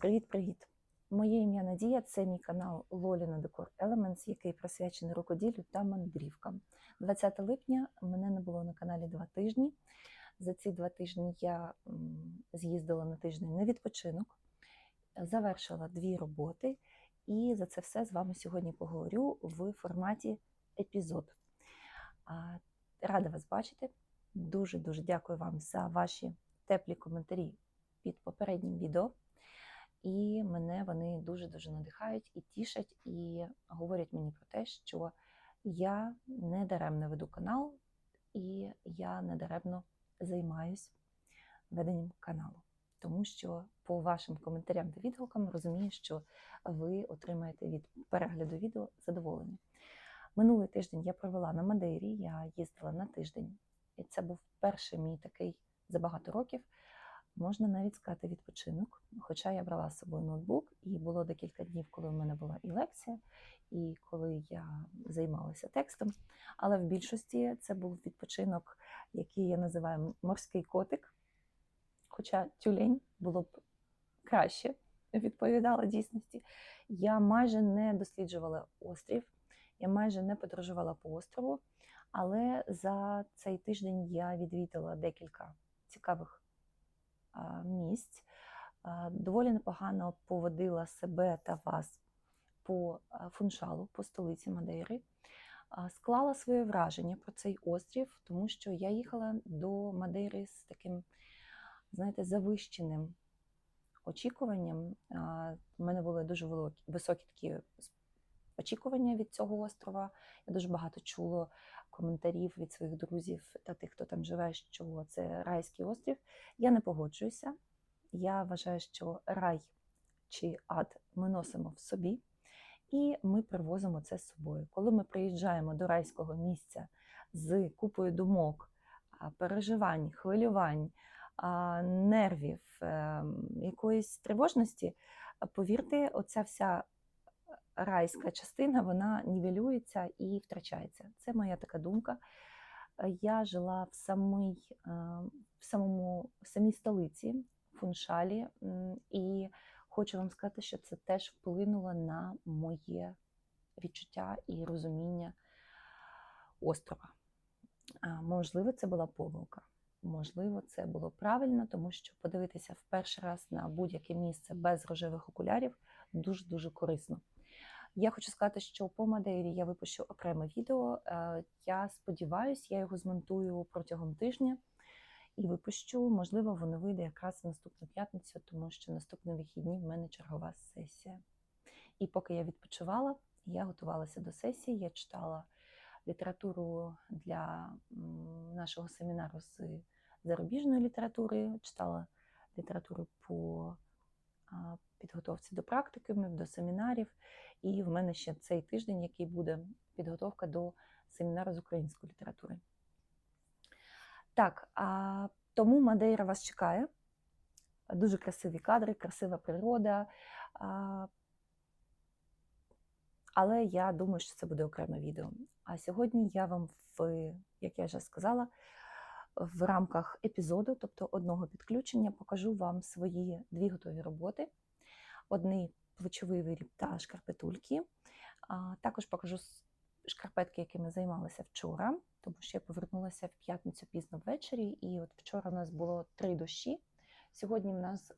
Привіт-привіт! Моє ім'я Надія, це мій канал Лоліна Декор Elements, який присвячений рукоділлю та мандрівкам. 20 липня мене не було на каналі два тижні. За ці два тижні я з'їздила на тиждень на відпочинок, завершила дві роботи, і за це все з вами сьогодні поговорю в форматі епізод. Рада вас бачити. Дуже дуже дякую вам за ваші теплі коментарі під попереднім відео. І мене вони дуже-дуже надихають і тішать, і говорять мені про те, що я не даремно веду канал, і я не даремно займаюсь веденням каналу. Тому що по вашим коментарям та відгукам розумію, що ви отримаєте від перегляду відео задоволення. Минулий тиждень я провела на Мадейрі, я їздила на тиждень, і це був перший мій такий за багато років можна навіть сказати відпочинок. Хоча я брала з собою ноутбук, і було декілька днів, коли в мене була і лекція, і коли я займалася текстом. Але в більшості це був відпочинок, який я називаю морський котик. Хоча тюлень було б краще відповідала дійсності. Я майже не досліджувала острів, я майже не подорожувала по острову, але за цей тиждень я відвідала декілька цікавих місць. Доволі непогано поводила себе та вас по фуншалу, по столиці Мадейри. Склала своє враження про цей острів, тому що я їхала до Мадейри з таким, знаєте, завищеним очікуванням. У мене були дуже високі такі очікування від цього острова. Я дуже багато чула коментарів від своїх друзів та тих, хто там живе, що це райський острів. Я не погоджуюся. Я вважаю, що рай чи ад ми носимо в собі, і ми привозимо це з собою. Коли ми приїжджаємо до райського місця з купою думок, переживань, хвилювань, нервів, ем, якоїсь тривожності, повірте, оця вся райська частина вона нівелюється і втрачається. Це моя така думка. Я жила в самій, е, в самому в самій столиці Фуншалі, і хочу вам сказати, що це теж вплинуло на моє відчуття і розуміння острова. Можливо, це була помилка. Можливо, це було правильно, тому що подивитися в перший раз на будь-яке місце без рожевих окулярів дуже дуже корисно. Я хочу сказати, що по Мадейрі я випущу окреме відео. Е, я сподіваюся, я його змонтую протягом тижня і випущу. Можливо, воно вийде якраз в наступну п'ятницю, тому що наступні вихідні в мене чергова сесія. І поки я відпочивала, я готувалася до сесії, я читала літературу для нашого семінару з зарубіжної літератури, читала літературу по підготовці до практикумів, до семінарів. І в мене ще цей тиждень, який буде підготовка до семінару з української літератури. Так, а, тому Мадейра вас чекає. Дуже красиві кадри, красива природа. А, але я думаю, що це буде окреме відео. А сьогодні я вам, в, як я вже сказала, в рамках епізоду, тобто одного підключення, покажу вам свої дві готові роботи. Одний плечовий виріб та шкарпетульки. Також покажу шкарпетки, якими займалася вчора, тому що я повернулася в п'ятницю пізно ввечері, і от вчора у нас було три дощі. Сьогодні в нас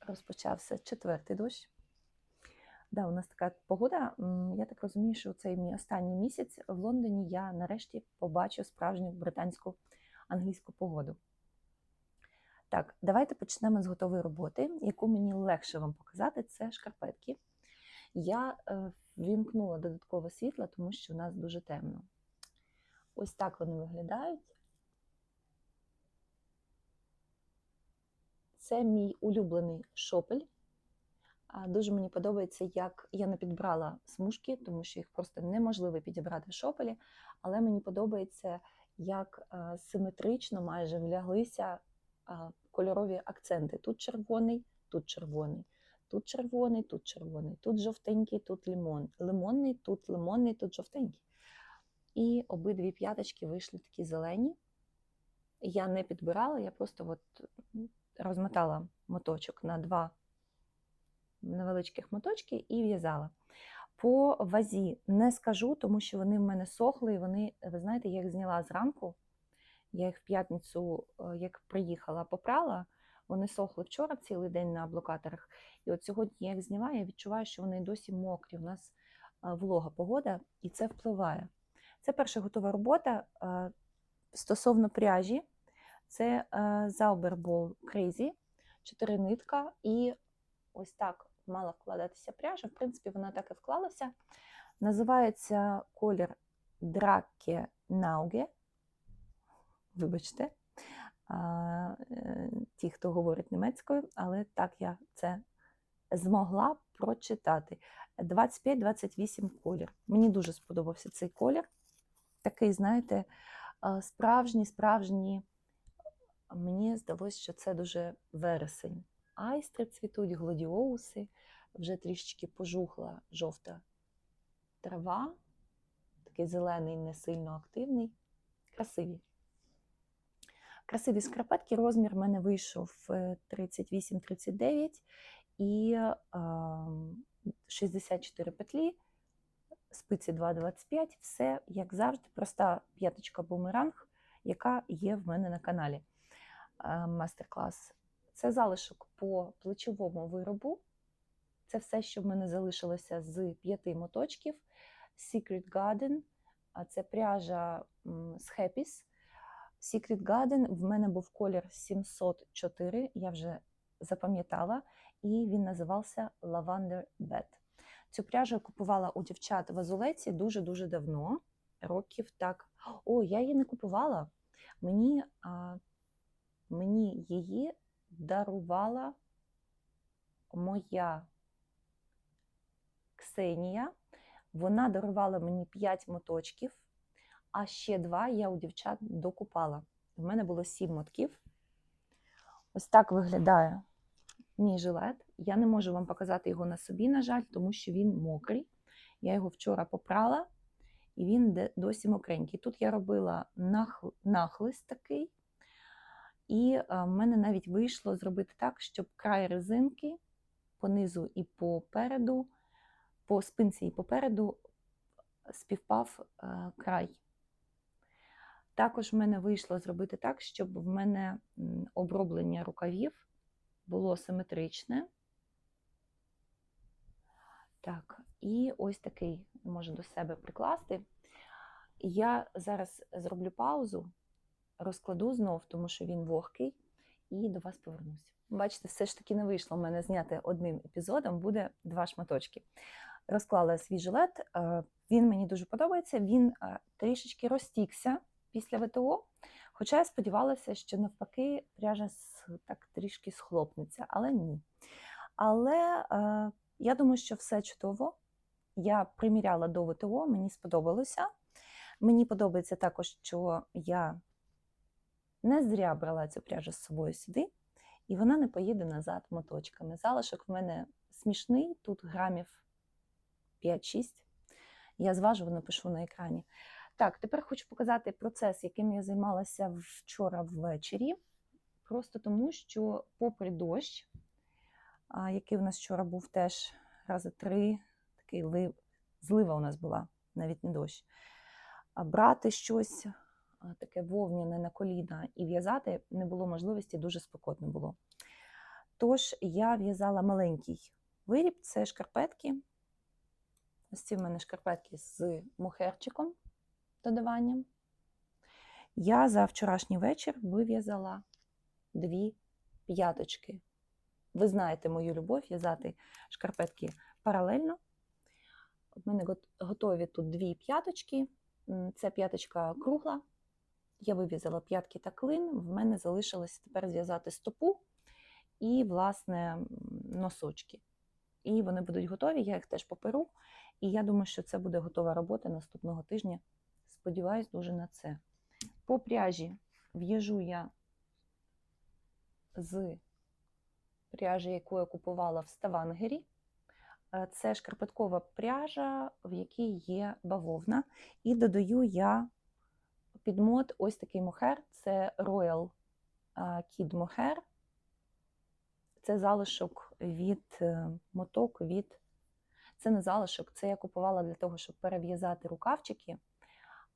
розпочався четвертий дощ. Да, у нас така погода. Я так розумію, що цей мій останній місяць в Лондоні я нарешті побачу справжню британську англійську погоду. Так, давайте почнемо з готової роботи, яку мені легше вам показати, це шкарпетки. Я е, вімкнула додаткове світло, тому що у нас дуже темно. Ось так вони виглядають. Це мій улюблений шопель. Дуже мені подобається, як я не підбрала смужки, тому що їх просто неможливо підібрати в шопелі. Але мені подобається, як е, симетрично майже вляглися кольорові акценти. Тут червоний, тут червоний, тут червоний, тут червоний, тут жовтенький, тут лимон, лимонний, тут лимонний, тут жовтенький. І обидві п'яточки вийшли такі зелені. Я не підбирала, я просто от розмотала моточок на два невеличких моточки і в'язала. По вазі не скажу, тому що вони в мене сохли, і вони, ви знаєте, я їх зняла зранку. Я їх в п'ятницю, е, як приїхала, попрала. Вони сохли вчора цілий день на блокаторах. І от сьогодні я їх зняла, я відчуваю, що вони досі мокрі. У нас е, волога погода, і це впливає. Це перша готова робота е, стосовно пряжі. Це Zauberball Crazy, 4 нитка, і ось так мала вкладатися пряжа. В принципі, вона так і вклалася. Називається колір Drakke Nauge. Вибачте, е, ті, хто говорить німецькою, але так я це змогла прочитати. 25-28 колір. Мені дуже сподобався цей колір. Такий, знаєте, справжній, справжній. Мені здалося, що це дуже вересень. Айстри цвітуть, гладіоуси, вже трішечки пожухла жовта трава, такий зелений, не сильно активний. Красиві. Красиві скарпетки. Розмір в мене вийшов е, 38-39 і е, 64 петлі, спиці 2,25. Все, як завжди, проста п'яточка бумеранг, яка є в мене на каналі. Е, Мастер-клас. Це залишок по плечовому виробу. Це все, що в мене залишилося з п'яти моточків. Secret Garden, а це пряжа з Happy's. Secret Garden в мене був колір 704, я вже запам'ятала, і він називався Lavender Bed. Цю пряжу я купувала у дівчат в Азулеці дуже-дуже давно, років так. О, я її не купувала. Мені, а, мені її дарувала моя Ксенія. Вона дарувала мені 5 моточків, а ще два я у дівчат докупала. У мене було 7 мотків. Ось так виглядає мій жилет. Я не можу вам показати його на собі, на жаль, тому що він мокрий. Я його вчора попрала, і він досі мокренький. Тут я робила нах... нахлист такий. І в мене навіть вийшло зробити так, щоб край резинки понизу і попереду, по спинці і попереду співпав е, край. Також в мене вийшло зробити так, щоб в мене оброблення рукавів було симетричне. Так, і ось такий можу до себе прикласти. Я зараз зроблю паузу, розкладу знов, тому що він вогкий, і до вас повернусь. Бачите, все ж таки не вийшло в мене зняти одним епізодом, буде два шматочки. Розклала свій жилет, е, він мені дуже подобається. Він е, трішечки розтікся після ВТО, хоча я сподівалася, що навпаки пряжа так трішки схлопнеться, але ні. Але е, я думаю, що все чудово. Я приміряла до ВТО, мені сподобалося. Мені подобається також, що я не зря брала цю пряжу з собою сюди, і вона не поїде назад моточками. Залишок в мене смішний, тут грамів 5-6. Я зважу, напишу на екрані. Так, тепер хочу показати процес, яким я займалася вчора ввечері. Просто тому, що, попри дощ, який у нас вчора був теж рази три, такий лив, злива у нас була, навіть не дощ. Брати щось таке вовняне на коліна і в'язати не було можливості, дуже спекотно було. Тож я в'язала маленький виріб, це шкарпетки. Ось ці в мене шкарпетки з мухерчиком додаванням. Я за вчорашній вечір вив'язала дві п'яточки. Ви знаєте мою любов в'язати шкарпетки паралельно. У мене готові тут дві п'яточки. Це п'яточка кругла. Я вив'язала п'ятки та клин. В мене залишилось тепер зв'язати стопу і, власне, носочки. І вони будуть готові, я їх теж поперу. І я думаю, що це буде готова робота наступного тижня. Сподіваюсь дуже на це. По пряжі в'яжу я з пряжі, яку я купувала в Ставангері. Е, Це шкарпеткова пряжа, в якій є бавовна. І додаю я під мод ось такий мохер. Це Royal е, Kid Mohair. Це залишок від е, моток від. Це не залишок, це я купувала для того, щоб перев'язати рукавчики,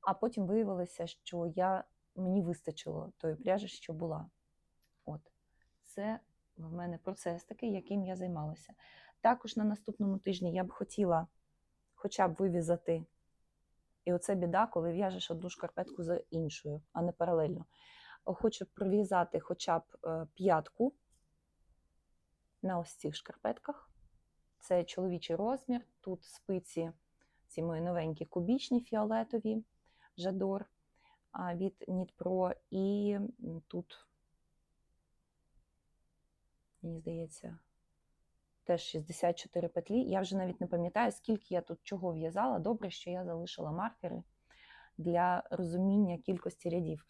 а потім виявилося, що я, мені вистачило тої пряжі, що була. От. Це в мене процес такий, яким я займалася. Також на наступному тижні я б хотіла хоча б вивізати. І оце біда, коли в'яжеш одну шкарпетку за іншою, а не паралельно. Хочу пров'язати хоча б е, п'ятку на ось цих шкарпетках. Це чоловічий розмір. Тут спиці, ці мої новенькі кубічні фіолетові жадор від Pro. І тут, мені здається, теж 64 петлі. Я вже навіть не пам'ятаю, скільки я тут чого в'язала. Добре, що я залишила маркери для розуміння кількості рядів.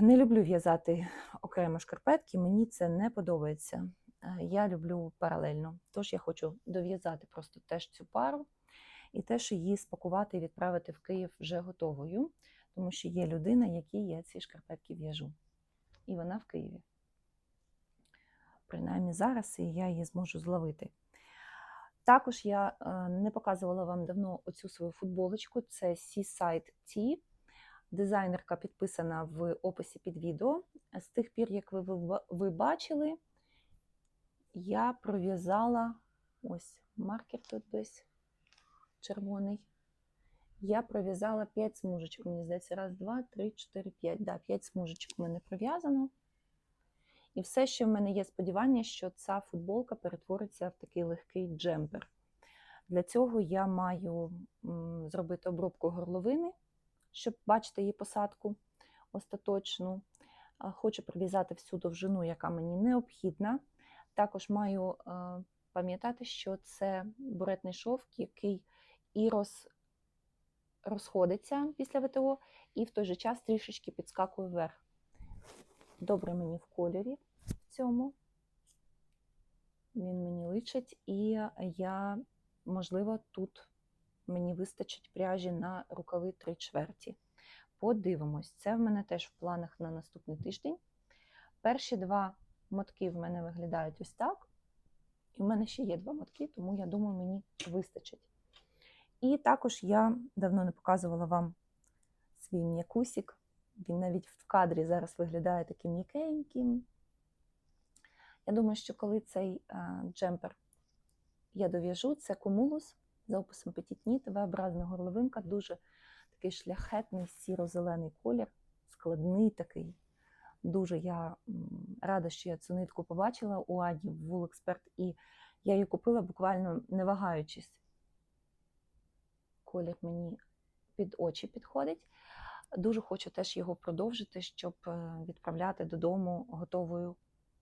Не люблю в'язати окремо шкарпетки, мені це не подобається. Е, Я люблю паралельно. Тож я хочу дов'язати просто теж цю пару і теж її спакувати і відправити в Київ вже готовою, тому що є людина, якій я ці шкарпетки в'яжу. І вона в Києві. Принаймні зараз, і я її зможу зловити. Також я е, не показувала вам давно оцю свою футболочку. Це Seaside Tea. Дизайнерка підписана в описі під відео. З тих пір, як ви, ви, ви бачили, я пров'язала ось маркер тут десь червоний. Я пров'язала 5 смужечок. Мені здається, раз, два, три, чотири, п'ять. Да, 5 смужечок в мене пров'язано. І все, що в мене є сподівання, що ця футболка перетвориться в такий легкий джемпер. Для цього я маю зробити обробку горловини, щоб бачити її посадку остаточну. Хочу прив'язати всю довжину, яка мені необхідна. Також маю е, пам'ятати, що це буретний шовк, який і роз, розходиться після ВТО, і в той же час трішечки підскакує вверх. Добре мені в кольорі в цьому. Він мені личить, і я, можливо, тут мені вистачить пряжі на рукави 3 чверті. Подивимось, це в мене теж в планах на наступний тиждень. Перші два мотки в мене виглядають ось так. І в мене ще є два мотки, тому я думаю, мені вистачить. І також я давно не показувала вам свій м'якусик. Він навіть в кадрі зараз виглядає таким м'якеньким. Я думаю, що коли цей а, джемпер я дов'яжу, це кумулус за описом Knit, V-образна горловинка, дуже такий шляхетний сіро-зелений колір, складний такий. Дуже я рада, що я цю нитку побачила у Аді в Expert, і я її купила буквально не вагаючись. Колір мені під очі підходить. Дуже хочу теж його продовжити, щоб е, відправляти додому готовою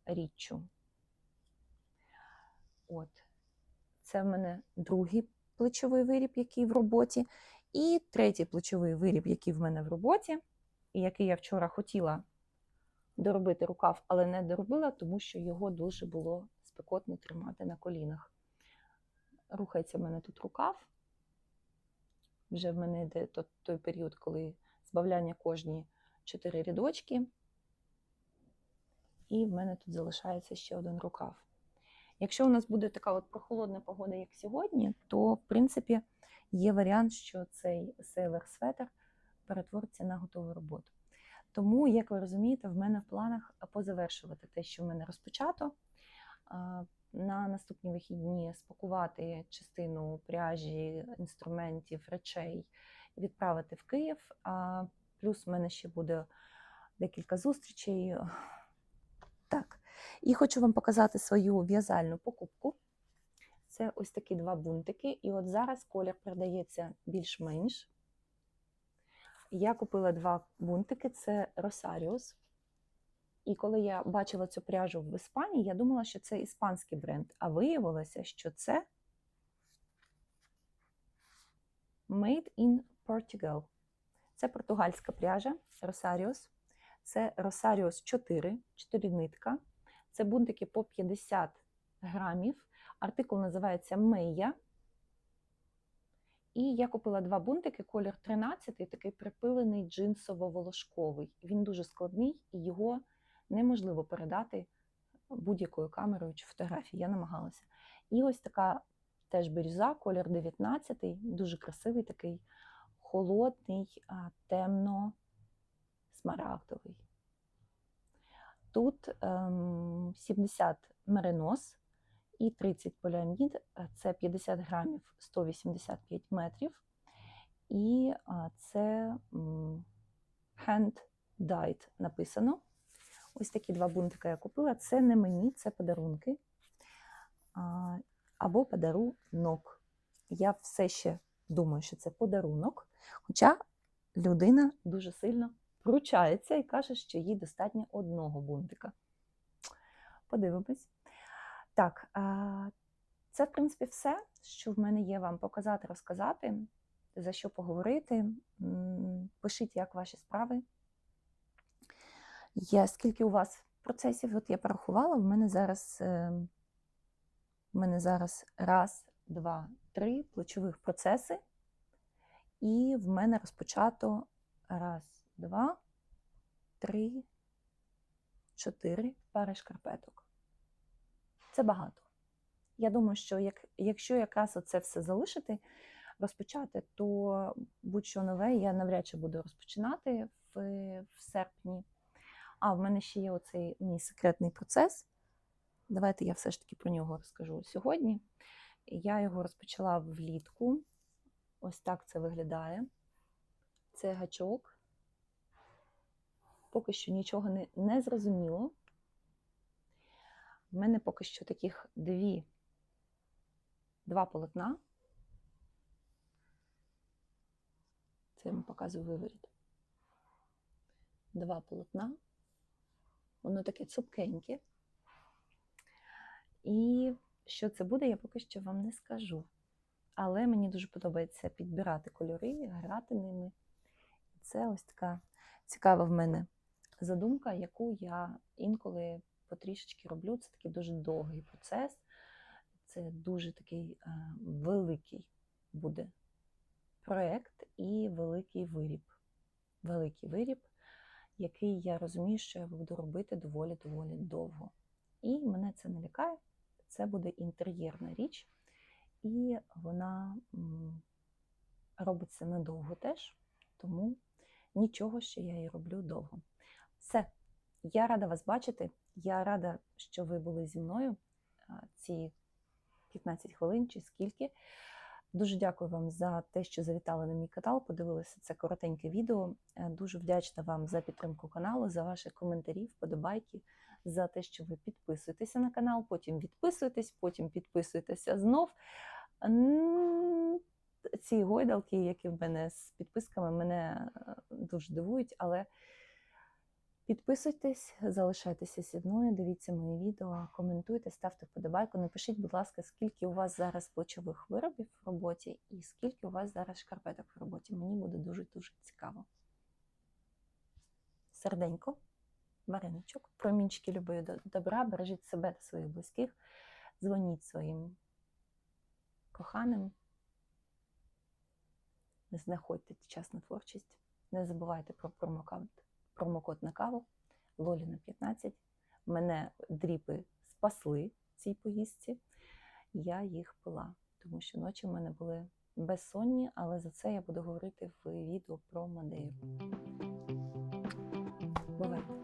річчю. От. Це в мене другий плечовий виріб, який в роботі. І третій плечовий виріб, який в мене в роботі, і який я вчора хотіла доробити рукав, але не доробила, тому що його дуже було спекотно тримати на колінах. Рухається в мене тут рукав. Вже в мене йде той період, коли збавляння кожні 4 рядочки. І в мене тут залишається ще один рукав. Якщо у нас буде така от прохолодна погода, як сьогодні, то, в принципі, є варіант, що цей сейлер светр перетвориться на готову роботу. Тому, як ви розумієте, в мене в планах позавершувати те, що в мене розпочато. На наступні вихідні спакувати частину пряжі, інструментів, речей, відправити в Київ. Плюс в мене ще буде декілька зустрічей. Так, і хочу вам показати свою в'язальну покупку. Це ось такі два бунтики. І от зараз колір передається більш-менш. Я купила два бунтики, це Росаріус. І коли я бачила цю пряжу в Іспанії, я думала, що це іспанський бренд, а виявилося, що це Made in Portugal. Це португальська пряжа Росаріус. Це Росаріус 4, 4 нитка. Це бунтики по 50 грамів. Артикул називається Мея. І я купила два бунтики, колір 13, такий припилений джинсово-волошковий. Він дуже складний і його неможливо передати будь-якою камерою чи фотографією. Я намагалася. І ось така теж бірюза, колір 19, дуже красивий, такий холодний, темно-смарагдовий. Тут ем, 70 меринос і 30 поліамід, е, це 50 грамів 185 метрів. І це hand dyed написано. Ось такі два бунтика я купила. Це не мені, це подарунки. Або подарунок. Я все ще думаю, що це подарунок. Хоча людина дуже сильно пручається і каже, що їй достатньо одного бунтика. Подивимось. Так, це, в принципі, все, що в мене є вам показати, розказати, за що поговорити. Пишіть, як ваші справи. Є, скільки у вас процесів, от я порахувала, в мене зараз, е, в мене зараз раз, два, три плечових процеси. І в мене розпочато раз, два, три, чотири пари шкарпеток. Це багато. Я думаю, що як, якщо якраз оце все залишити, розпочати, то будь-що нове я навряд чи буду розпочинати в, в серпні. А, в мене ще є оцей мій секретний процес. Давайте я все ж таки про нього розкажу сьогодні. Я його розпочала влітку. Ось так це виглядає. Це гачок. Поки що нічого не, не зрозуміло. В мене поки що таких дві, два полотна. Це я вам показую виворіт. Два полотна. Воно таке цупкеньке. І що це буде, я поки що вам не скажу. Але мені дуже подобається підбирати кольори, грати ними. Це ось така цікава в мене задумка, яку я інколи потрішечки роблю. Це такий дуже довгий процес. Це дуже такий е, великий буде проєкт і великий виріб. Великий виріб, який я розумію, що я буду робити доволі-доволі довго. І мене це не лякає. Це буде інтер'єрна річ, і вона робиться недовго теж, тому нічого, що я її роблю довго. Все, я рада вас бачити. Я рада, що ви були зі мною ці 15 хвилин чи скільки. Дуже дякую вам за те, що завітали на мій канал, подивилися це коротеньке відео. Е, Дуже вдячна вам за підтримку каналу, за ваші коментарі, вподобайки, за те, що ви підписуєтеся на канал, потім відписуєтесь, потім підписуєтеся знов. Ці гойдалки, які в мене з підписками, мене е, дуже дивують, але підписуйтесь, залишайтеся зі мною, дивіться мої відео, коментуйте, ставте вподобайку. Напишіть, будь ласка, скільки у вас зараз плечових виробів в роботі і скільки у вас зараз шкарпеток в роботі. Мені буде дуже-дуже цікаво. Серденько, вареничок, промінчики любої до- добра, бережіть себе та своїх близьких, дзвоніть своїм коханим, знаходьте час на творчість, не забувайте про промокод, промокод на каву, Лоліна 15. Мене дріпи спасли цій поїздці, я їх пила, тому що ночі в мене були безсонні, але за це я буду говорити в відео про Мадейру. Бувайте!